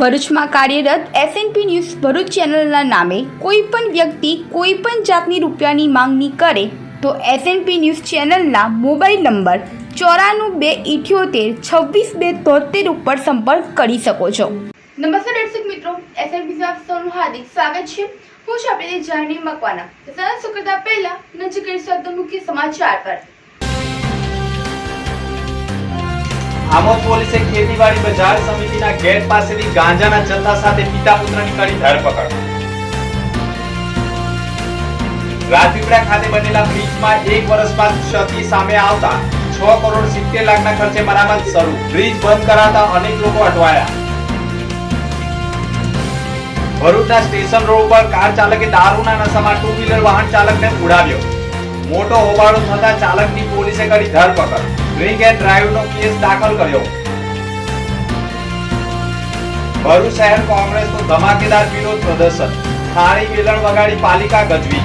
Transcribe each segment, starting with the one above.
ભરૂચમાં કાર્યરત SNP news Bharuch ચેનલના નામે કોઈ પણ વ્યક્તિ કોઈ પણ જાતની રૂપિયાની માંગણી કરે તો એસએનપી ન્યૂઝ ચેનલના મોબાઈલ નંબર ચોરાણું બે ઇઠ્યોતેર છવ્વીસ બે તોતેર ઉપર સંપર્ક કરી શકો છો. નમસ્કાર દર્શક મિત્રો એસએનપી આપ સૌનું હાર્દિક સ્વાગત છે. હું છું આપણે જાણી મકવાના સુકરતા પહેલા નજીક મુખ્ય સમાચાર પર. આમોદ પોલીસે ખેતીવાડી બજાર સમિતિના ગેટ પાસેથી ગાંજાના જથ્થા સાથે પિતા પુત્રની કરી ધરપકડ. રાજપીપળા ખાતે બનેલા બ્રિજમાં એક વર્ષ બાદ ક્ષતિ સામે આવતા છ કરોડ સિત્તેર લાખના ખર્ચે મરામત શરૂ. બ્રિજ બંધ કરાતા અનેક લોકો અટવાયા. ભરૂચના સ્ટેશન રોડ ઉપર કાર ચાલકે દારૂના નશામાં ટુ વ્હીલર વાહન ચાલકને ઉડાવ્યો. મોટો હોબાળો થતા ચાલકની પોલીસે કરી ધરપકડ. ડ્રિંક એન્ડ ડ્રાઈવનો કેસ દાખલ કર્યો. ભરૂચ શહેર કોંગ્રેસનું ધમાકેદાર વિરોધ પ્રદર્શન. થાળી, વેલણ વગાડી પાલિકા ગજવી.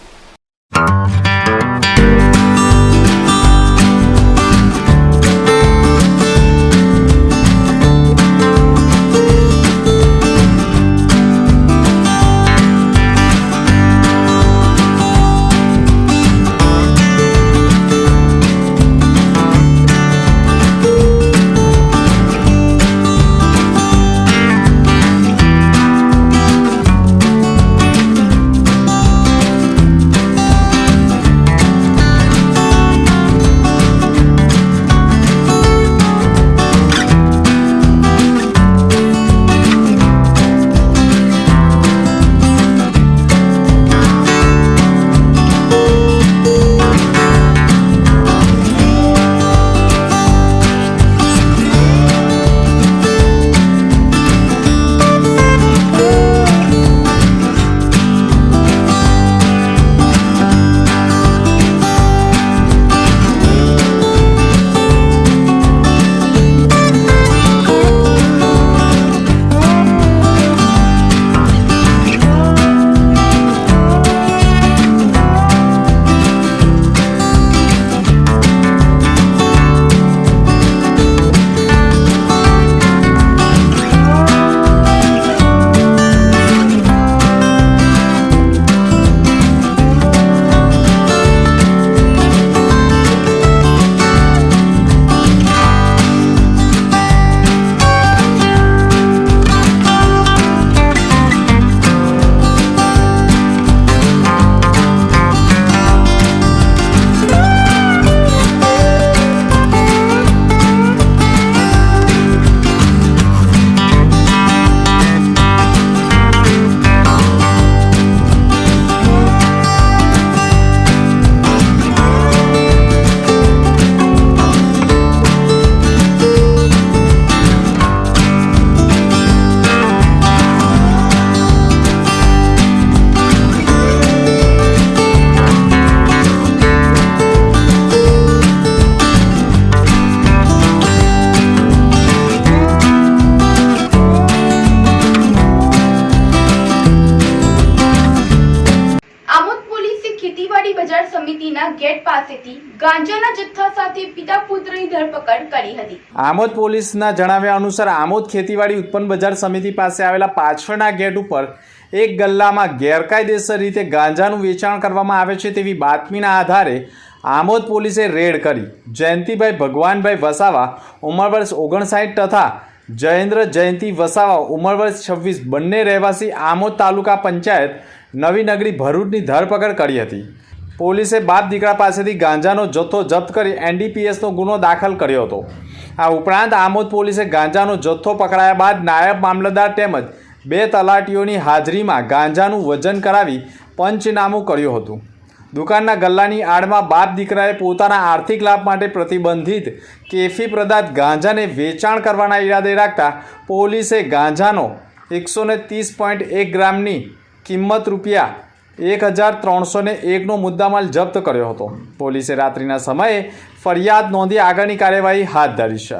પાસેથી ગાંજાના જથ્થા સાથે પિતા પુત્રની ધરપકડ કરી હતી. આમોદ પોલીસના જણાવ્યા અનુસાર આમોદ ખેતીવાડી ઉત્પન્ન બજાર સમિતિ પાસે આવેલા પાછળના ગેટ ઉપર એક ગલ્લામાં ગેરકાયદેસર રીતે ગાંજાનું વેચાણ કરવામાં આવે છે તેવી બાતમીના આધારે આમોદ પોલીસે રેડ કરી જયંતિભાઈ ભગવાનભાઈ વસાવા ઉંમર વર્ષ ઓગણસાઠ તથા જયેન્દ્ર જયંતિ વસાવા ઉંમર વર્ષ છવ્વીસ બંને રહેવાસી આમોદ તાલુકા પંચાયત નવી નગરી ભરૂચની ધરપકડ કરી હતી. પોલીસે બાપ દીકરા પાસેથી ગાંજાનો જથ્થો જપ્ત કરી એનડીપીએસનો ગુનો દાખલ કર્યો હતો. આ ઉપરાંત આમોદ પોલીસે ગાંજાનો જથ્થો પકડાયા બાદ નાયબ મામલતદાર તેમજ બે તલાટીઓની હાજરીમાં ગાંજાનું વજન કરાવી પંચનામું કર્યું હતું. દુકાનના ગલ્લાની આડમાં બાપ દીકરાએ પોતાના આર્થિક લાભ માટે પ્રતિબંધિત કેફી પદાર્થ ગાંજાને વેચાણ કરવાના ઈરાદે રાખતા પોલીસે ગાંજાનો એકસો ને ત્રીસ પોઈન્ટ એક ગ્રામની કિંમત રૂપિયા એક હજાર ત્રણસો ને એકનો મુદ્દામાલ જપ્ત કર્યો હતો. પોલીસે રાત્રિના સમયે ફરિયાદ નોંધી આગળની કાર્યવાહી હાથ ધરી છે.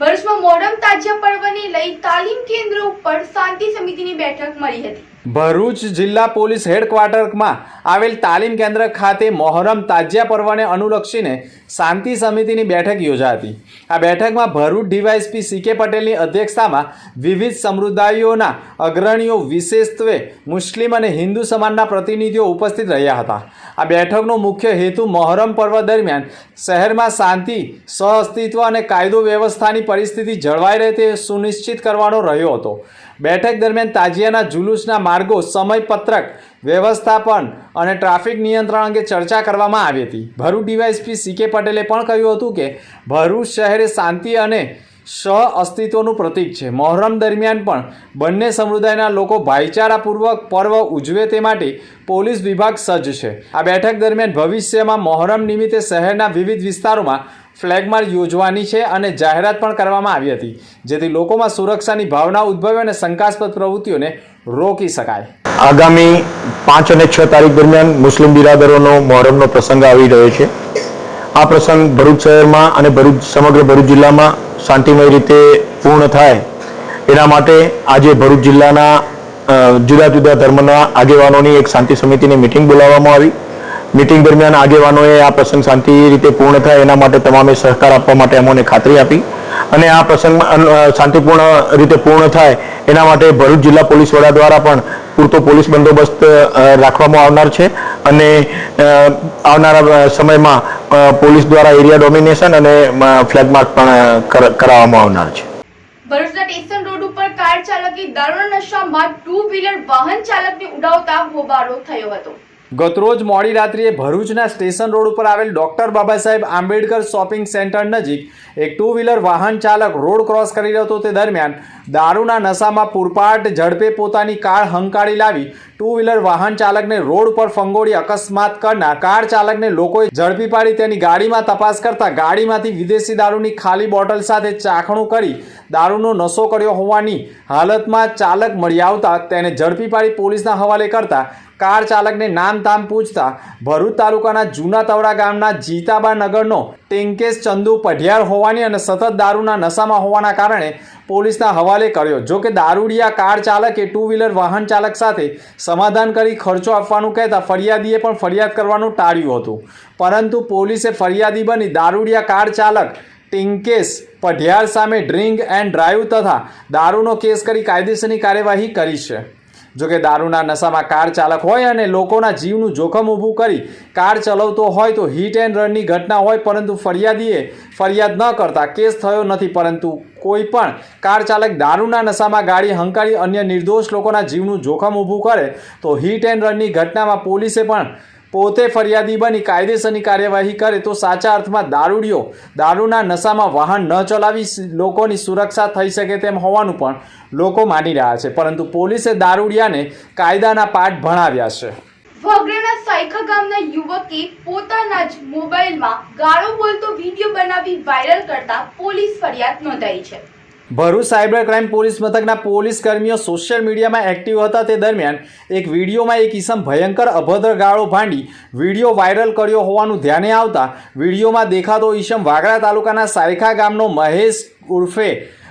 ભરૂચમાં મોડમ તાજિયા પર્વને લઈ તાલીમ કેન્દ્ર ઉપર શાંતિ સમિતિની બેઠક મળી હતી. ભરૂચ જિલ્લા પોલીસ હેડક્વાર્ટરમાં આવેલ તાલીમ કેન્દ્ર ખાતે મોહરમ તાજિયા પર્વને અનુલક્ષીને શાંતિ સમિતિની બેઠક યોજાઈ હતી. આ બેઠકમાં ભરૂચ ડીવાયસપી સી કે પટેલની અધ્યક્ષતામાં વિવિધ સમુદાયોના અગ્રણીઓ વિશેષત્વે મુસ્લિમ અને હિન્દુ સમાજના પ્રતિનિધિઓ ઉપસ્થિત રહ્યા હતા. આ બેઠકનો મુખ્ય હેતુ મોહરમ પર્વ દરમિયાન શહેરમાં શાંતિ, સહઅસ્તિત્વ અને કાયદો વ્યવસ્થાની પરિસ્થિતિ જળવાઈ રહે તે સુનિશ્ચિત કરવાનો રહ્યો હતો. બેઠક દરમિયાન તાજિયાના જુલુસના માર્ગો, સમયપત્રક, વ્યવસ્થાપન અને ટ્રાફિક નિયંત્રણ અંગે ચર્ચા કરવામાં આવી હતી. ભરૂચ ડીવાયએસપી સી કે પટેલે પણ કહ્યું હતું કે, ભરૂચ શહેર શાંતિ અને સહ અસ્તિત્વનું પ્રતીક છે. મોહરમ દરમિયાન પણ બંને સમુદાયના લોકો ભાઈચારાપૂર્વક પર્વ ઉજવે તે માટે પોલીસ વિભાગ સજ્જ છે. આ બેઠક દરમિયાન ભવિષ્યમાં મોહરમ નિમિત્તે શહેરના વિવિધ વિસ્તારોમાં ફ્લેગમાર્ચ યોજવાની છે અને જાહેરાત પણ કરવામાં આવી હતી, જેથી લોકોમાં સુરક્ષાની ભાવના ઉદ્ભવે અને શંકાસ્પદ પ્રવૃત્તિઓને રોકી શકાય. આગામી પાંચ અને છ તારીખ દરમિયાન મુસ્લિમ બિરાદરોનો મહોરમનો પ્રસંગ આવી રહ્યો છે. આ પ્રસંગ ભરૂચ શહેરમાં અને ભરૂચ, સમગ્ર ભરૂચ જિલ્લામાં શાંતિમય રીતે પૂર્ણ થાય. એના માટે આજે ભરૂચ જિલ્લાના જુદા જુદા ધર્મના આગેવાનોની એક શાંતિ સમિતિની મિટિંગ બોલાવવામાં આવી. મિટિંગ દરમિયાન આગેવાનોએ આ પ્રસંગ શાંતિ રીતે પૂર્ણ થાય એના માટે તમામે સહકાર આપવા માટે અમોને ખાતરી આપી અને આ પ્રસંગ શાંતિપૂર્ણ રીતે પૂર્ણ થાય એના માટે ભરૂચ જિલ્લા પોલીસ વડા દ્વારા પણ પૂરતો પોલીસ બંદોબસ્ત રાખવામાં આવનાર છે અને આવનારા સમયમાં પોલીસ દ્વારા એરિયા ડોમિનેશન અને ફ્લેગ માર્ક પણ કરાવવામાં આવનાર છે. ભરૂચના સ્ટેશન રોડ ઉપર કાર ચાલકે દારૂના નશામાં ટુ વ્હીલર વાહન ચાલકને ઉડાવતા હોબાળો થયો હતો. ગતરોજ મોડી રાત્રિએ ભરૂચના સ્ટેશન રોડ ઉપર આવેલ doctor Baba Saheb Ambedkar shopping centre નજીક એક ટુ વ્હીલર વાહન ચાલક રોડ ક્રોસ કરી રહ્યો હતો. તે દરમિયાન દારૂના નશામાં પૂરપાટ ઝડપે પોતાની કાર હંકારી લાવી ટુ વ્હીલર વાહન ચાલકને રોડ પર ફંગોળી અકસ્માત કરનાર કાર ચાલકને લોકોએ ઝડપી પાડી તેની ગાડીમાં તપાસ કરતા ગાડીમાંથી વિદેશી દારૂની ખાલી બોટલ સાથે ચાખણું કરી દારૂનો નશો કર્યો હોવાની હાલતમાં ચાલક મળી આવતા તેને ઝડપી પાડી પોલીસના હવાલે કરતા કાર ચાલકને નામ તામ પૂછતા ભરૂચ તાલુકાના જૂના તવડા ગામના જીતાબા નગરનો ટેન્કેશ ચંદુ પઢિયાર હોવાની અને સતત દારૂના નશામાં હોવાના કારણે પોલીસના હવાલે કર્યો. જો કે દારૂડિયા કાર ચાલકે ટુ વ્હીલર વાહન ચાલક સાથે સમાધાન કરી ખર્ચો આપવાનું કહેતા ફરિયાદીએ પણ ફરિયાદ કરવાનું ટાળ્યું હતું. પરંતુ પોલીસે ફરિયાદી બની દારૂડિયા કાર ચાલક ટિંકેશ પઢિયાર સામે ડ્રિંક એન્ડ ડ્રાઈવ તથા દારૂનો કેસ કરી કાયદેસરની કાર્યવાહી કરી છે. જોકે દારૂના નશામાં કાર ચાલક હોય અને લોકોના જીવનું જોખમ ઊભું કરી કાર ચલાવતો હોય તો હિટ એન્ડ રનની ઘટના હોય પરંતુ ફરિયાદીએ ફરિયાદ ન કરતા કેસ થયો નથી પરંતુ કોઈ પણ કાર ચાલક દારૂના નશામાં ગાડી હંકારી અન્ય નિર્દોષ લોકોના જીવનું જોખમ ઊભું કરે તો હિટ એન્ડ રનની ઘટનામાં પોલીસે પણ પોતે ફરિયાદી બની, કાયદેસરની કાર્યવાહી કરે તો સાચા અર્થમાં દારૂડિયો દારૂના નશામાં વાહન ન ચલાવી લોકોની સુરક્ષા થઈ શકે તેમ હોવાનું પણ લોકો માની રહ્યા છે. પરંતુ પોલીસે દારૂડિયાને કાયદાના પાઠ ભણાવ્યા છે. વગડાના સાયખા ગામના યુવકે પોતાના જ મોબાઈલમાં ગાળો બોલતો વીડિયો બનાવી વાયરલ કરતા પોલીસ ફરિયાદ નોંધાઈ છે. ભરૂચ સાયબર ક્રાઇમ પોલીસ મથકના પોલીસ કર્મીઓ સોશિયલ મીડિયામાં એક્ટિવ હતા તે દરમિયાન એક વિડીયોમાં એક ઈસમ ભયંકર અભદ્ર ગાળો ભાંડી વીડિયો વાયરલ કર્યો હોવાનું ધ્યાને આવતા વિડીયોમાં દેખાતો ઈસમ વાગડા તાલુકાના સાયખા ગામનો મહેશ ઉર્ફે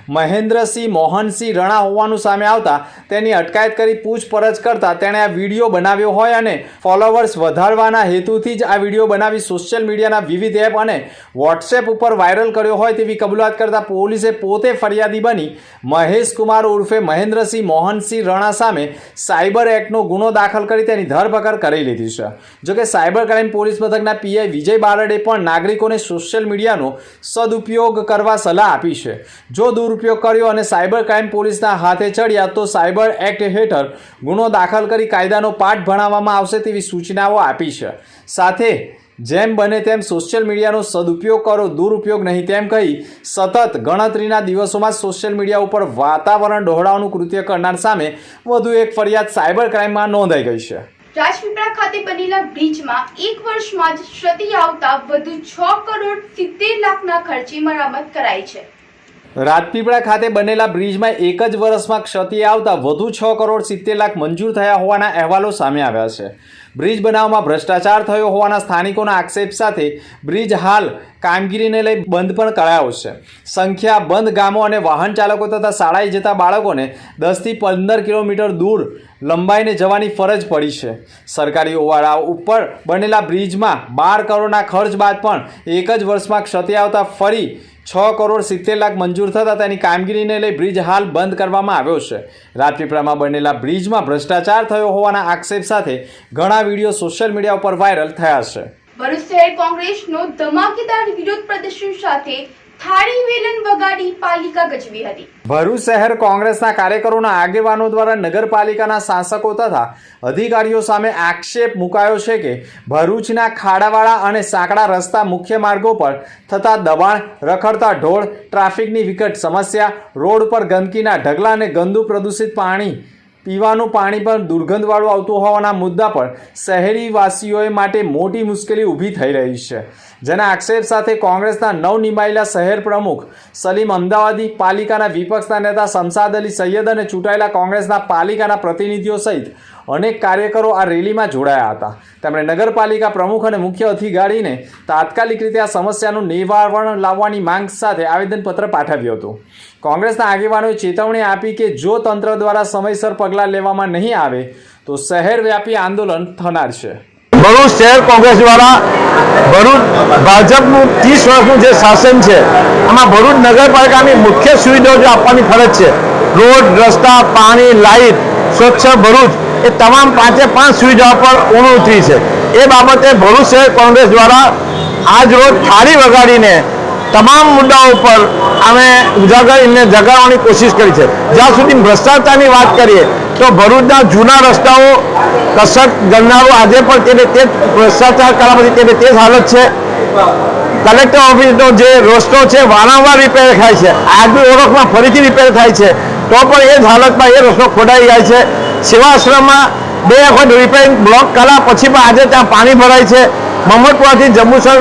મહેન્દ્રસિંહ, મોહનસિંહ રણા હોવાનું સામે આવતા તેની અટકાયત કરી પૂછપરછ કરતા તેણે આ વીડિયો બનાવ્યો હોય અને ફોલોવર્સ વધારવાના હેતુથી જ આ વીડિયો બનાવી સોશિયલ મીડિયાના વિવિધ એપ અને વોટ્સએપ ઉપર વાયરલ કર્યો હોય તેવી કબૂલાત કરતા પોલીસે પોતે ફરિયાદી બની મહેશ કુમાર ઉર્ફે મહેન્દ્રસિંહ, મોહનસિંહ રણા સામે સાયબર એક્ટનો ગુનો દાખલ કરી તેની ધરપકડ કરી લીધી છે. જોકે સાયબર ક્રાઇમ પોલીસ મથકના પીઆઈ વિજય બારડે પણ નાગરિકોને સોશિયલ મીડિયાનો સદુપયોગ કરવા સલાહ આપી છે. જો દુરુપયોગ કર્યો અને સાયબર ક્રાઇમ પોલીસના હાથે ચડ્યા તો સાયબર એક્ટ હેઠળ ગુનો દાખલ કરી કાયદાનો પાઠ ભણાવવામાં આવશે તેવી સૂચનાઓ આપી છે. સાથે જેમ બને તેમ સોશિયલ મીડિયાનો સદુપયોગ કરો, દુરુપયોગ નહીં તેમ કહી સતત ગણતરીના દિવસોમાં સોશિયલ મીડિયા ઉપર વાતાવરણ ડહોળાવાનું કૃત્ય કરનાર સામે વધુ એક ફરિયાદ સાયબર ક્રાઇમમાં નોંધાઈ ગઈ છે. રાજપીપળા ખાતે બનેલા બ્રિજમાં એક વર્ષમાં જ ક્ષતિ આવતા વધુ છ કરોડ સિત્તેર લાખના ખર્ચે મરામત કરાઈ છે. રાજપીપળા ખાતે બનેલા બ્રિજમાં એક જ વર્ષમાં ક્ષતિ આવતા વધુ છ કરોડ સિત્તેર લાખ મંજૂર થયા હોવાના અહેવાલો સામે આવ્યા છે. બ્રિજ બનાવવામાં ભ્રષ્ટાચાર થયો હોવાના સ્થાનિકોના આક્ષેપ સાથે બ્રિજ હાલ કામગીરીને લઈ બંધ પણ કરાયો છે. સંખ્યા બંધ ગામો અને વાહન ચાલકો તથા શાળાએ જતા બાળકોને દસથી પંદર કિલોમીટર દૂર લંબાઈને જવાની ફરજ પડી છે. સરકારી ઓવાળા ઉપર બનેલા બ્રિજમાં બાર કરોડના ખર્ચ બાદ પણ એક જ વર્ષમાં ક્ષતિ આવતા ફરી છ કરોડ સિત્તેર લાખ મંજૂર થતાં તેની કામગીરીને લઈ બ્રિજ હાલ બંધ કરવામાં આવ્યો છે. રાજપીપળામાં બનેલા બ્રિજમાં ભ્રષ્ટાચાર થયો હોવાના આક્ષેપ સાથે ઘણા વીડિયો સોશિયલ મીડિયા ઉપર વાયરલ થયા છે. ભરૂચ શહેર કોંગ્રેસનો ધમાકેદાર વિરોધ પ્રદર્શન સાથે થાળી વેલન વગાડી પાલિકા ગજવી હતી. ભરૂચ શહેર કોંગ્રેસના કાર્યકરોના આગેવાનો દ્વારા નગરપાલિકાના શાસકો તથા અધિકારીઓ સામે આક્ષેપ મુકાયો છે કે ભરૂચના ખાડાવાળા અને સાંકડા રસ્તા મુખ્ય માર્ગો પર થતા દબાણ, રખડતા ઢોળ, ટ્રાફિકની વિકટ સમસ્યા, રોડ પર ગંદકીના ઢગલા અને ગંદુ પ્રદૂષિત પાણી પીવાનું પાણી પણ દુર્ગંધવાળું આવતું હોવાના મુદ્દા પર શહેરીવાસીઓએ માટે મોટી મુશ્કેલી ઊભી થઈ રહી છે. જેના આક્ષેપ સાથે કોંગ્રેસના નવનિમાયેલા શહેર પ્રમુખ સલીમ અમદાવાદી, પાલિકાના વિપક્ષના નેતા શમસાદ અલી સૈયદ અને ચૂંટાયેલા કોંગ્રેસના પાલિકાના પ્રતિનિધિઓ સહિત અનેક કાર્યકરો આ રેલીમાં જોડાયા હતા. તેમણે નગરપાલિકા પ્રમુખ અને મુખ્ય અધિકારીને તાત્કાલિક રીતે આ સમસ્યાનું નિવારણ લાવવાની માંગ સાથે આવેદનપત્ર પાઠવ્યું હતું. કોંગ્રેસના આગેવાનોએ ચેતવણી આપી કે જો તંત્ર દ્વારા સમયસર પગલાં લેવામાં નહીં આવે, તો શહેરવ્યાપી આંદોલન થનાર છે. ભરૂચ શહેર કોંગ્રેસ દ્વારા ભરૂચ ભાજપનું ત્રીસ વર્ષનું જે શાસન છે, આમાં ભરૂચ નગરપાલિકાની મુખ્ય સુવિધાઓ જે આપવાની ફરજ છે, રોડ, રસ્તા, પાણી, લાઇટ, સ્વચ્છ ભરૂચ એ તમામ પાંચે પાંચ સુવિધાઓ પર ઊણું ઉતરી છે. એ બાબતે ભરૂચ શહેર કોંગ્રેસ દ્વારા આજ રોજ થાળી વગાડીને તમામ મુદ્દાઓ પર અમે ઉજાગર એમને જગાડવાની કોશિશ કરી છે. જ્યાં સુધી ભ્રષ્ટાચારની વાત કરીએ, તો ભરૂચના જૂના રસ્તાઓ કસર ગણનારો આજે પણ તેને તે ભ્રષ્ટાચાર કર્યા પછી તેને તે જ હાલત છે. કલેક્ટર ઓફિસનો જે રસ્તો છે, વારંવાર રિપેર થાય છે. આજની ઓળખમાં ફરીથી રિપેર થાય છે. તો પણ એ જ હાલતમાં એ રસ્તો ખોડાઈ જાય છે. સેવાશ્રમમાં બે વખત રિપેરિંગ બ્લોક કર્યા. પછી પણ આજે ત્યાં પાણી ભરાય છે. મહમ્મદપુરાથી જંબુસર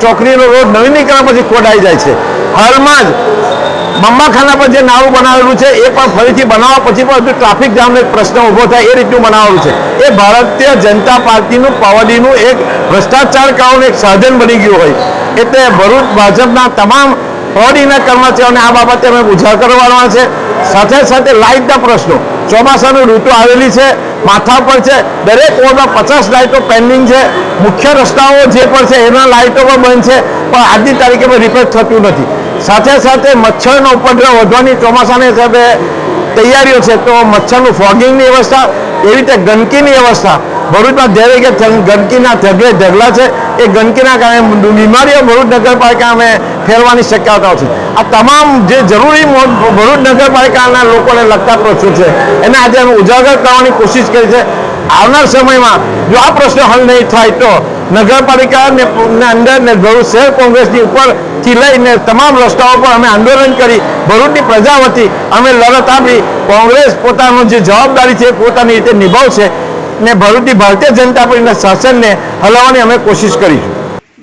ચોકડીનો રોડ નવીનીકરણ પછી ખોડાઈ જાય છે. હાલમાં જ મમ્માખાના પર જે નાળું બનાવેલું છે, એ પણ ફરીથી બનાવવા પછી પણ ટ્રાફિક જામનો એક પ્રશ્ન ઊભો થાય, એ રીતનું બનાવેલું છે. એ ભારતીય જનતા પાર્ટીનું, પાવડીનું એક ભ્રષ્ટાચાર કરવાનું એક સાધન બની ગયું હોય. એટલે ભરૂચ ભાજપના તમામ પાવડીના કર્મચારીઓને આ બાબતે અમે ઉજાગર કરવાના છે. સાથે સાથે લાઇટના પ્રશ્નો. ચોમાસાનું ઋતુ આવેલી છે, માથા પર છે, દરેક વોર્ડમાં પચાસ લાઇટો પેન્ડિંગ છે. મુખ્ય રસ્તાઓ જે પણ છે, એના લાઇટો પણ બંધ છે, પણ આજની તારીખે રિપેર થતું નથી. સાથે સાથે મચ્છરનો ઉપદ્રવ વધવાની ચોમાસાની હિસાબે તૈયારીઓ છે, તો મચ્છરનું ફોગિંગની વ્યવસ્થા, એવી રીતે ગંદકીની વ્યવસ્થા ભરૂચમાં જ્યારે કે ગંદકીના ઢગલે ઢગલા છે. એ ગંદકીના કારણે બીમારીઓ ભરૂચ અમે ફેરવાની શક્યતાઓ છે. આ તમામ જે જરૂરી ભરૂચ નગરપાલિકાના લોકોને લગતા પ્રશ્નો છે. એને આજે અમે ઉજાગર કરવાની કોશિશ કરી છે. આવનાર સમયમાં જો આ પ્રશ્ન હલ નહીં થાય તો નગરપાલિકા ને ને અંદર ને ભરૂચ શહેર કોંગ્રેસની ઉપરથી લઈને તમામ રસ્તાઓ પર અમે આંદોલન કરી ભરૂચની પ્રજા વતી અમે લડત આપી. કોંગ્રેસ પોતાનું જે જવાબદારી છે પોતાની રીતે નિભાવશે. ને ભરૂચની ભારતીય જનતા પાર્ટીના શાસનને હલાવવાની અમે કોશિશ કરીશું.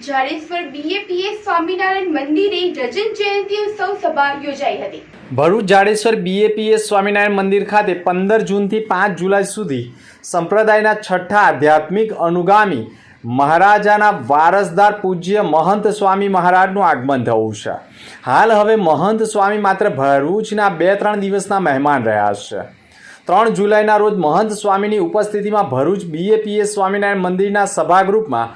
જાડેશ્વર બીએપીએસ સ્વામિનારાયણ મંદિરે રજન જયંતિ ઉત્સવ સભા યોજાઈ હતી. ભરૂચ જાડેશ્વર બીએપીએસ સ્વામિનારાયણ મંદિર ખાતે પંદર જૂનથી પાંચ જુલાઈ સુધી સંપ્રદાયના છઠ્ઠા આધ્યાત્મિક અનુગામી મહારાજાના વારસદાર પૂજ્ય મહંત સ્વામી મહારાજનું આગમન થયું છે. હાલ હવે મહંત સ્વામી માત્ર ભરૂચના બે ત્રણ દિવસના મહેમાન રહ્યા છે. ત્રણ જુલાઈના રોજ મહંત સ્વામીની ઉપસ્થિતિમાં ભરૂચ બીએપીએસ સ્વામિનારાયણ મંદિરના સભાગૃહમાં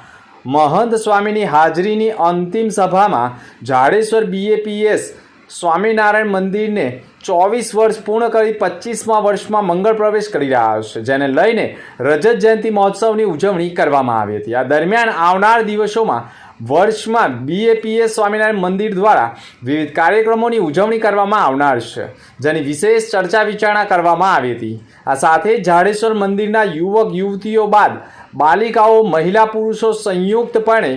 મહંત સ્વામીની હાજરીની અંતિમ સભામાં જાડેશ્વર બીએપીએસ સ્વામિનારાયણ મંદિરને ચોવીસ વર્ષ પૂર્ણ કરી પચીસમાં વર્ષમાં મંગળ પ્રવેશ કરી રહ્યા છે, જેને લઈને રજત જયંતિ મહોત્સવની ઉજવણી કરવામાં આવી હતી. આ દરમિયાન આવનાર દિવસોમાં વર્ષમાં બીએપીએસ સ્વામિનારાયણ મંદિર દ્વારા વિવિધ કાર્યક્રમોની ઉજવણી કરવામાં આવનાર છે, જેની વિશેષ ચર્ચા વિચારણા કરવામાં આવી હતી. આ સાથે જાડેશ્વર મંદિરના યુવક યુવતીઓ બાદ બાલિકાઓ, મહિલા પુરુષો સંયુક્તપણે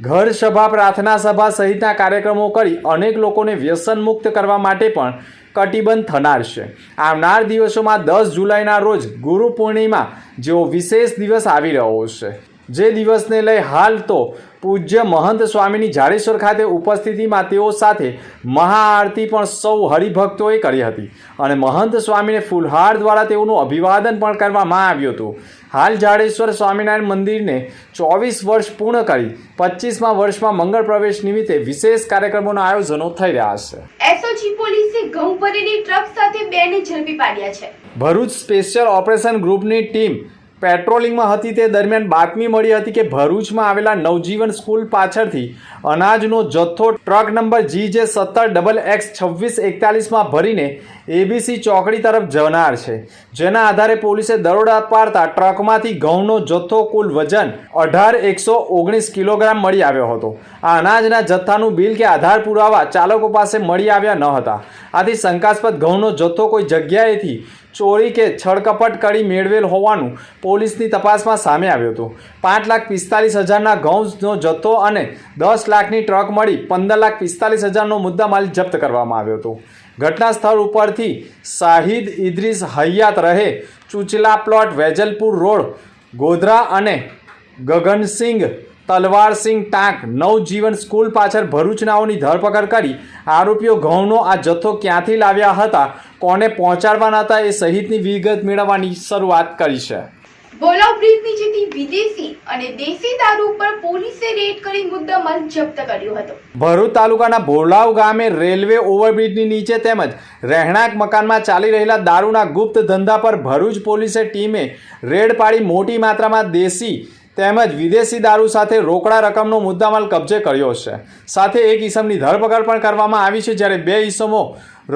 ઘર સભા, પ્રાર્થના સભા સહિતના કાર્યક્રમો કરી અનેક લોકોને વ્યસન મુક્ત કરવા માટે પણ કટિબંધ થનાર છે. આવનાર દિવસોમાં દસ જુલાઈના રોજ ગુરુ પૂર્ણિમા જેવો વિશેષ દિવસ આવી રહ્યો છે. જે દિવસને લઈ હાલ તો પૂજ્ય મહંત સ્વામીની જાડેશ્વર ખાતે ઉપસ્થિતિમાં તેઓ સાથે મહાઆરતી પણ સૌ હરિભક્તોએ કરી હતી અને મહંત સ્વામીને ફૂલહાર દ્વારા તેઓનું અભિવાદન પણ કરવામાં આવ્યું હતું. હાલ જાડેશ્વર સ્વામિનારાયણ મંદિરને ચોવીસ વર્ષ પૂર્ણ કરી પચીસમાં વર્ષમાં મંગળ પ્રવેશ નિમિત્તે વિશેષ કાર્યક્રમોના આયોજનો થઈ રહ્યા છે. એસઓજી પોલીસે ઘઉં ભરેલી ટ્રક સાથે બેને ઝડપી પાડ્યા છે. ભરૂચ સ્પેશિયલ ઓપરેશન ગ્રુપની ટીમ પેટ્રોલિંગમાં હતી તે દરમિયાન બાતમી મળી હતી કે ભરૂચમાં આવેલા નવજીવન સ્કૂલ પાછળથી અનાજનો જથ્થો ટ્રક નંબર જી જે સત્તર ડબલ એક્સ છવ્વીસ એકતાલીસમાં ભરીને એબીસી ચોકડી તરફ જનાર છે. જેના આધારે પોલીસે દરોડા પાડતા ટ્રકમાંથી ઘઉંનો જથ્થો કુલ વજન અઢાર એકસો ઓગણીસ કિલોગ્રામ મળી આવ્યો હતો. આ અનાજના જથ્થાનું બિલ કે આધાર પુરાવા ચાલકો પાસે મળી આવ્યા ન હતા. આથી શંકાસ્પદ ઘઉંનો જથ્થો કોઈ જગ્યાએથી ચોરી કે છળકપટ કરી મેળવેલ હોવાનું પોલીસની તપાસમાં સામે આવ્યું હતું. પાંચ લાખ પિસ્તાલીસ હજારના ઘઉંનો જથ્થો અને દસ લાખની ટ્રક મળી પંદર લાખ પિસ્તાલીસ હજારનો મુદ્દામાલ જપ્ત કરવામાં આવ્યો હતો. ઘટના સ્થળ ઉપરથી શાહિદ ઇદ્રીસ હૈયાત રહે, ચુચલા પ્લોટ વેજલપુર રોડ, ગોધરા અને ગગનસિંહ તલવારસિંહ ટાંક નવજીવન સ્કૂલ પાછળ ભરૂચનાઓની ધરપકડ કરી આરોપીઓ ઘઉંનો આ જથ્થો ક્યાંથી લાવ્યા હતા કોને પહોંચાડવાના હતા એ સહિતની વિગત મેળવવાની શરૂઆત કરી છે. બોલાવ બ્રિજ નીચેથી વિદેશી અને દેશી દારૂ પર પોલીસે રેડ કરી મુદ્દામાલ જપ્ત કર્યો હતો. ભરૂચ તાલુકાના ભોલાવ ગામે રેલવે ઓવરબ્રિજની નીચે તેમજ રહેણાંક મકાનમાં ચાલી રહેલા દારૂના ગુપ્ત ધંધા પર ભરૂચ પોલીસે ટીમે રેડ પાડી મોટી માત્રામાં દેશી તેમજ વિદેશી દારૂ સાથે રોકડા રકમનો મુદ્દામાલ કબજે કર્યો છે. સાથે એક ઈસમની ધરપકડ પણ કરવામાં આવી છે, જ્યારે બે ઈસમો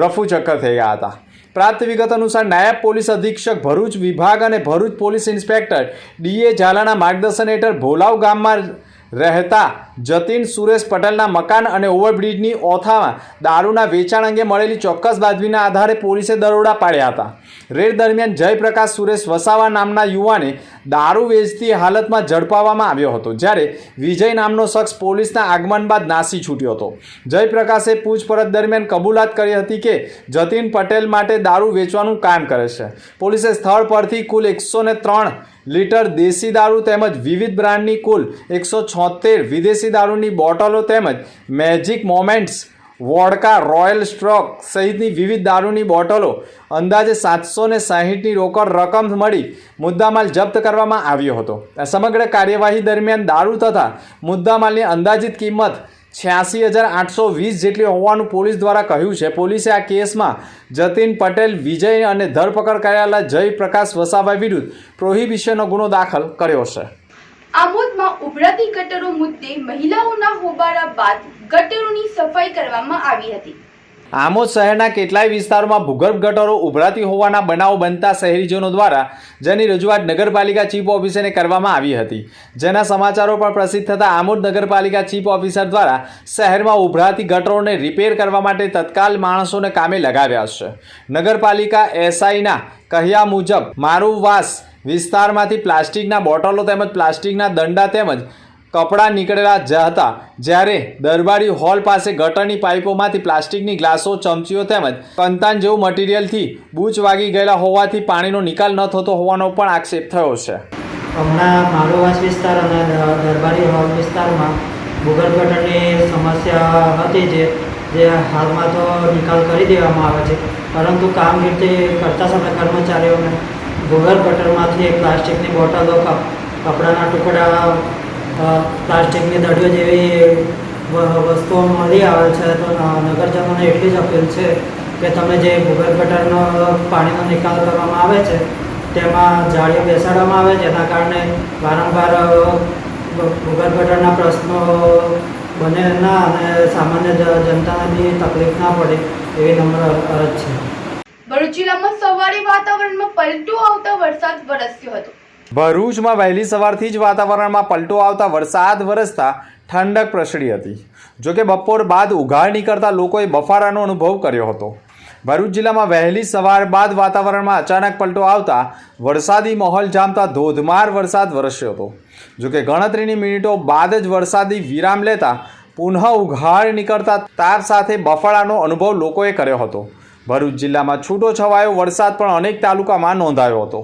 રફુ ચક્કર થઈ ગયા હતા. પ્રાપ્ત વિગત અનુસાર, નાયબ પોલીસ અધિક્ષક ભરૂચ વિભાગ અને ભરૂચ પોલીસ ઇન્સ્પેક્ટર ડીએ ઝાલાના માર્ગદર્શન હેઠળ ભોલાવ ગામમાં રહેતા જતીન સુરેશ પટેલના મકાન અને ઓવરબ્રિજની ઓથામાં દારૂના વેચાણ અંગે મળેલી ચોક્કસ બાતમીના આધારે પોલીસે દરોડા પાડ્યા હતા. રેડ દરમિયાન જયપ્રકાશ સુરેશ વસાવા નામના યુવાને દારૂ વેચતી હાલતમાં ઝડપાવવામાં આવ્યો હતો, જ્યારે વિજય નામનો શખ્સ પોલીસના આગમન બાદ નાસી છૂટ્યો હતો. જયપ્રકાશે પૂછપરછ દરમિયાન કબૂલાત કરી હતી કે જતીન પટેલ માટે દારૂ વેચવાનું કામ કરે છે. પોલીસે સ્થળ પરથી કુલ એકસો ને ત્રણ લીટર દેશી દારૂ તેમજ વિવિધ બ્રાન્ડની કુલ એકસો છોતેર વિદેશી દારૂની બોટલો તેમજ magic moments, vodka, royal stroke સહિતની વિવિધ દારૂની બોટલો અંદાજે સાતસો ને સાહીઠની રોકડ રકમ મળી મુદ્દામાલ જપ્ત કરવામાં આવ્યો હતો. સમગ્ર કાર્યવાહી દરમિયાન દારૂ તથા મુદ્દામાલની અંદાજિત કિંમત છ્યાસી હજાર આઠસો વીસ જેટલી હોવાનું પોલીસ દ્વારા કહ્યું છે. પોલીસે આ કેસમાં જતીન પટેલ, વિજય અને ધરપકડ કરાયેલા જયપ્રકાશ વસાભાઈ વિરુદ્ધ પ્રોહિબિશનનો ગુનો દાખલ કર્યો છે. આમોદમાં ઉભરાતી ગટરો મુદ્દે મહિલાઓના હોબાળા બાદ ગટરોની સફાઈ કરવામાં આવી હતી. આમોદ શહેરના કેટલાય વિસ્તારોમાં ભૂગર્ભ ગટરો ઉભરાતી હોવાના બનાવો બનતા શહેરીજનો દ્વારા જેની રજૂઆત નગરપાલિકા ચીફ ઓફિસરને કરવામાં આવી હતી. જેના સમાચારો પણ પ્રસિદ્ધ થતાં આમોદ નગરપાલિકા ચીફ ઓફિસર દ્વારા શહેરમાં ઉભરાતી ગટરોને રિપેર કરવા માટે તત્કાલ માણસોને કામે લગાવ્યા છે. નગરપાલિકા એસઆઈના કહ્યા મુજબ, મારું વાસ વિસ્તારમાંથી પ્લાસ્ટિકના બોટલો તેમજ પ્લાસ્ટિકના દંડા તેમજ કપડાં નીકળેલા જ હતા. જ્યારે દરબારી હોલ પાસે ગટરની પાઇપોમાંથી પ્લાસ્ટિકની ગ્લાસો, ચમચીઓ તેમજ કંતાન જેવું મટીરિયલથી બૂચ વાગી ગયેલા હોવાથી પાણીનો નિકાલ ન થતો હોવાનો પણ આક્ષેપ થયો છે. હમણાં મારોવાસ વિસ્તાર અને દરબારી હોલ વિસ્તારમાં ભૂગર્ભ ગટરની સમસ્યા હતી જે જે હાલમાં તો નિકાલ કરી દેવામાં આવે છે. પરંતુ કામગીરી કરતા સમય કર્મચારીઓને ભૂગર્ભ ગટરમાંથી પ્લાસ્ટિકની બોટલો કપડાના ટુકડા પ્લાસ્ટિકની દડીઓ જેવી વસ્તુઓ મળી આવે છે, તો નગરજનોને એટલી જ અપીલ છે કે તમે જે ભૂગર્ભ ગટરનો પાણીનો નિકાલ કરવામાં આવે છે, તેમાં જાળીઓ બેસાડવામાં આવે, જેના કારણે વારંવાર ભૂગર્ભ ગટરના પ્રશ્નો બને ના અને સામાન્ય જનતાને બી તકલીફ ના પડે એવી નમ્ર અરજ છે. ભરૂચ જિલ્લામાં સવારે વાતાવરણમાં પલટો આવતા વરસાદ વરસ્યો હતો. ભરૂચમાં વહેલી સવારથી જ વાતાવરણમાં પલટો આવતા વરસાદ વરસતા ઠંડક પ્રસરી હતી. જોકે બપોર બાદ ઉઘાડ નીકળતા લોકોએ બફારાનો અનુભવ કર્યો હતો. ભરૂચ જિલ્લામાં વહેલી સવાર બાદ વાતાવરણમાં અચાનક પલટો આવતા વરસાદી માહોલ જામતા ધોધમાર વરસાદ વરસ્યો હતો. જોકે ગણતરીની મિનિટો બાદ જ વરસાદી વિરામ લેતા પુનઃ ઉઘાડ નીકળતા તાર સાથે બફારાનો અનુભવ લોકોએ કર્યો હતો. ભરૂચ જિલ્લામાં છૂટો છવાયો વરસાદ પણ અનેક તાલુકામાં નોંધાયો હતો.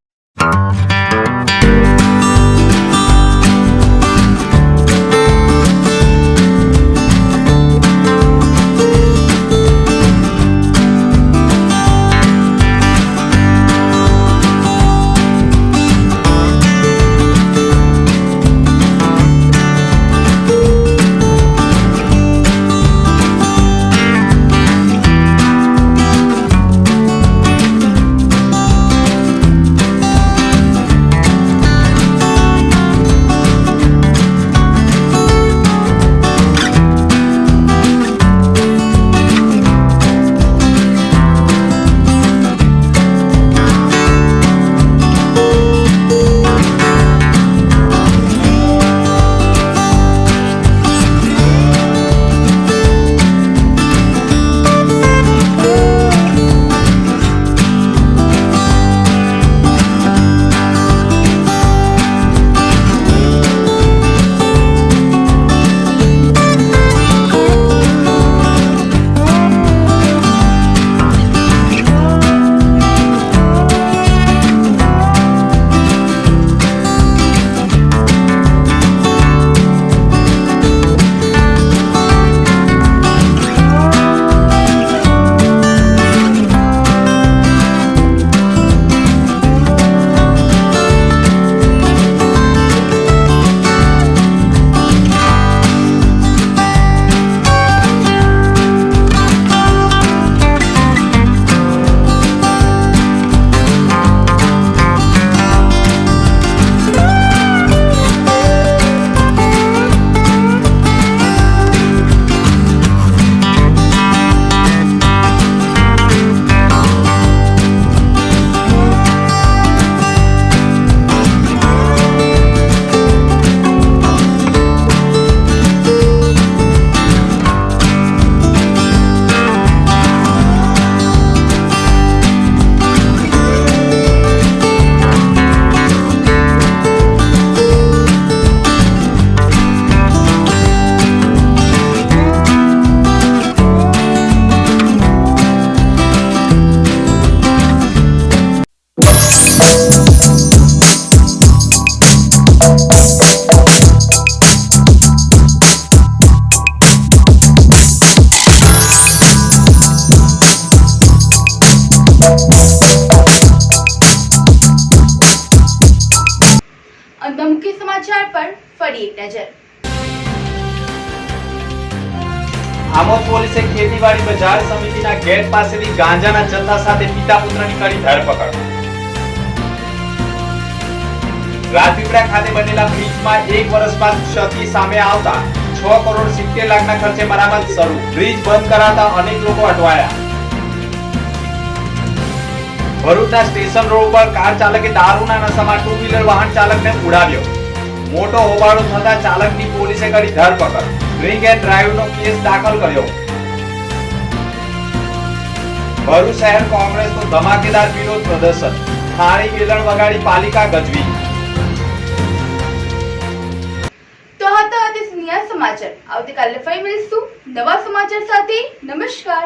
પાસેથી ગાંજાના જથ્થા સાથે પિતા પુત્રની કરી ધરપકડ રાજપીપળા ખાતે બનેલા બ્રિજમાં એક વર્ષ બાદ ક્ષતિ સામે આવતા છ કરોડ સિત્તેર લાખના ખર્ચે મરામત શરૂ. બ્રિજ બંધ કરાતા અનેક લોકો અટવાયા. ભરૂચના સ્ટેશન રોડ પર કાર ચાલકે દારૂના નશામાં ટુ વ્હીલર વાહન ચાલકને ઉડાવ્યો. મોટો હોબાળો થતા ચાલકની પોલીસે કરી ધરપકડ ડ્રિંક એન્ડ ડ્રાઈવનો કેસ દાખલ કર્યો. ભરૂચ શહેર કોંગ્રેસનું ધમાકેદાર વિરોધ પ્રદર્શન. થાળી, વેલણ વગાડી પાલિકા ગજવી. તો હતા તે દુનિયા સમાચાર. આવતીકાલે ફરી મળીશું નવા સમાચાર સાથે. નમસ્કાર.